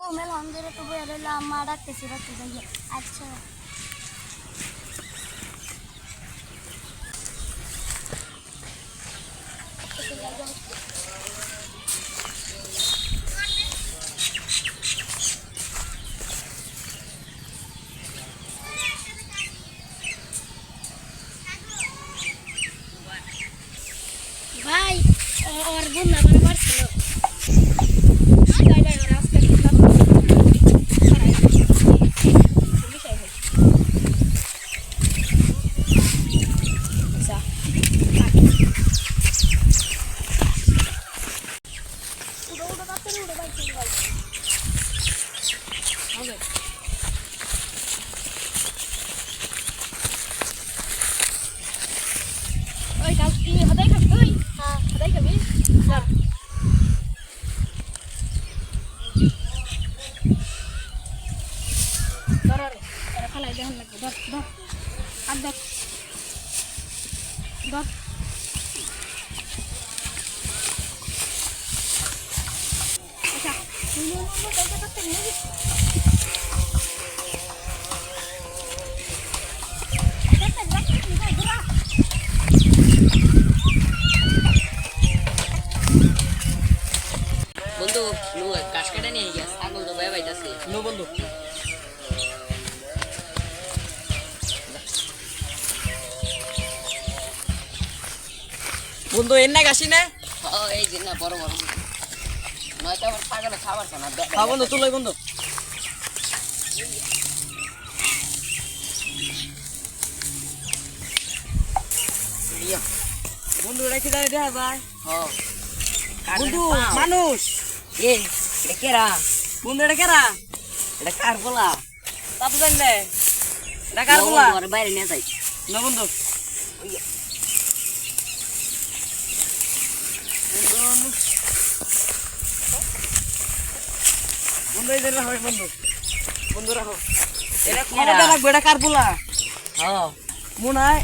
ও mail হামদের তো বইয়া রইলাম মা ডাকতেছি রাখতে যাই আচ্ছা ভাই ও- ওর বোন মানে মারছিল তাই ভাই ওরা আজকে খেলা উড়ো উড়ো তাড়াতাড়ি উড়ো ভাই চলে ভাই হবে ওই কাল কি হদাই খাবি তুই হ্যাঁ হদাই খাবি খালাই দেখান লাগবে ধর ধর আর ধর ধর আচ্ছা বন্ধু এর না গাছি না? এই যে না বড় বড় নয়তো আবার ছাগলে খাবার খানা হ্যাঁ বন্ধু তুলো বন্ধু। বন্ধু রেখে জানি দেখা যায় বন্ধু মানুষ। এ এটা কেরা? বন্ধু এটা কেরা? এটা কার বলা তা তো জানি না। এটা কার বলা বাইরে নিয়ে যাই না বন্ধু বন্ধু এই যে রাখো বন্ধু বন্ধু। রাখো এটা কেরা? রাখব এটা কার হ্যাঁ মনে হয়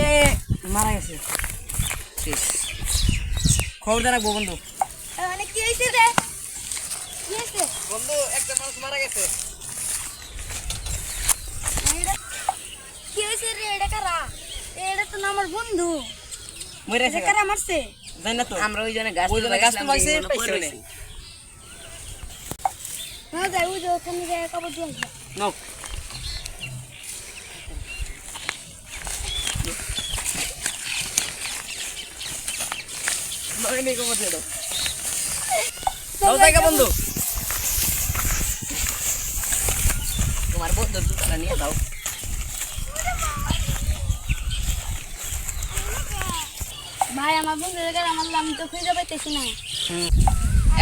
এ মারা গেছে রাখব বন্ধু। মানে কি হয়েছে রে? কি হয়েছে বন্ধু একটা মানুষ মারা গেছে। কি হয়েছে রে? এটা কারা? এটা তো আমার বন্ধু। মরে এটা কারা মারছে? জানি না তো? আমরা ওই জন্য গাছ ওই জন্য গাছ তো পাইছে, তুলতে না। না যাই ওই যে ওখানে যাই কাপড় দিয়ে আসবে নো নয় দিয়ে দাও। দাও জায়গা বন্ধু। তোমার বন্ধু জুতাটা নিয়ে দাও ভাই আমার বন্ধু কারা মারলাম আমি তো খুঁজে পাইতেছি না।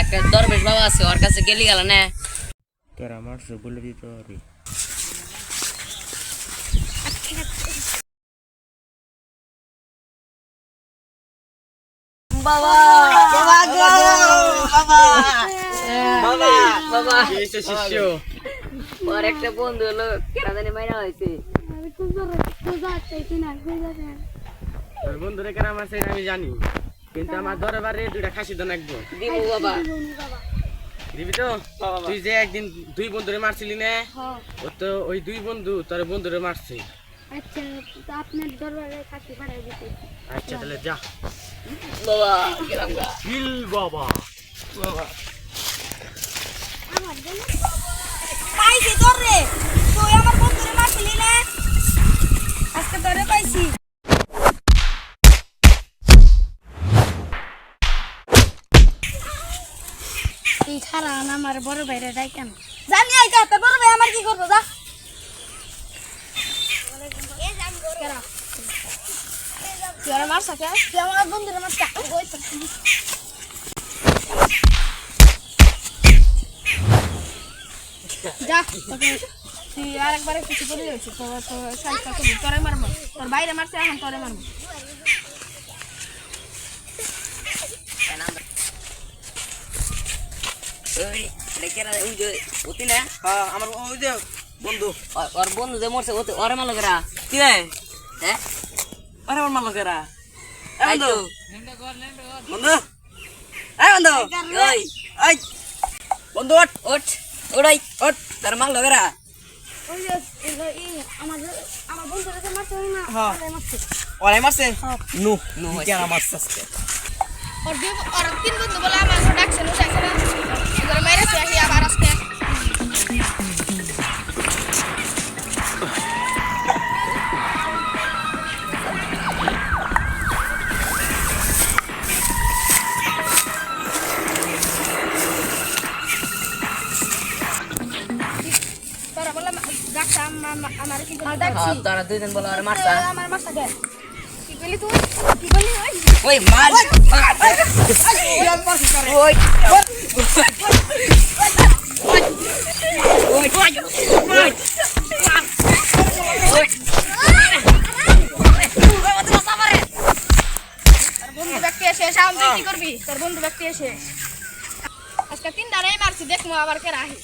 একটা দরবেশ বাবা আছে ওর কাছে গেলি গেল না। তোরা মারছে বলে দিতে পারবি বাবা বাবা বাবা। বাবা বাবা। শিষ্য? ওর একটা বন্ধু হলো কেরা জানি মাইরা হয়েছে। আমি খুঁজে পাইতেছি না খুঁজে তোর বন্ধুরে কেন মারছে এটা আমি জানি। কিন্তু আমার দরবারে দুইটা খাসি দন একবো দিব বাবা। দিবি তো? তুই যে একদিন দুই বন্ধুরে মারছিলি না ও তো ওই দুই বন্ধু তোর বন্ধুরে মারছে। আচ্ছা তো আপনার দরবারে কাছে পাঠাই দিতে। আচ্ছা তাহলে যা। বাবা গেলাম গা। হিল বাবা। আমার জন্য পাইছি তোর। রে তুই আমার বন্ধুরে মারছিলি না। আজকে তোরে পাইছি। তুই খারা আমার বড় ভাইরে কেন? জানি আইতা তোর বড় ভাই আমার কি করব যা? তুই? তুই আমার বন্ধুরে যা তুই আর একবারে কিছু করে তোরে মারবো। তোর বাইরে মারছে এখন তোরে মারবো। ওই যে ওতি না? হ্যাঁ আমার ওই যে বন্ধু। ওর বন্ধু যে মরছে ওতে ওরে মালো কেরা? কি রে? হ্যাঁ? ওরে ওর মালো কেরা? বন্ধু। বন্ধু? এই বন্ধু। ওই ওই। বন্ধু ওঠ ওঠ ওড়াই হ্যাঁ। মারছে? নু নু মারছে তিন বন্ধু বলে আমার ডাকছে নুসাইছে না কি বলি তোর বন্ধু ব্যক্তি এসে আজকে তিন দাঁড়াই মারছি দেখব আবার কে রাহি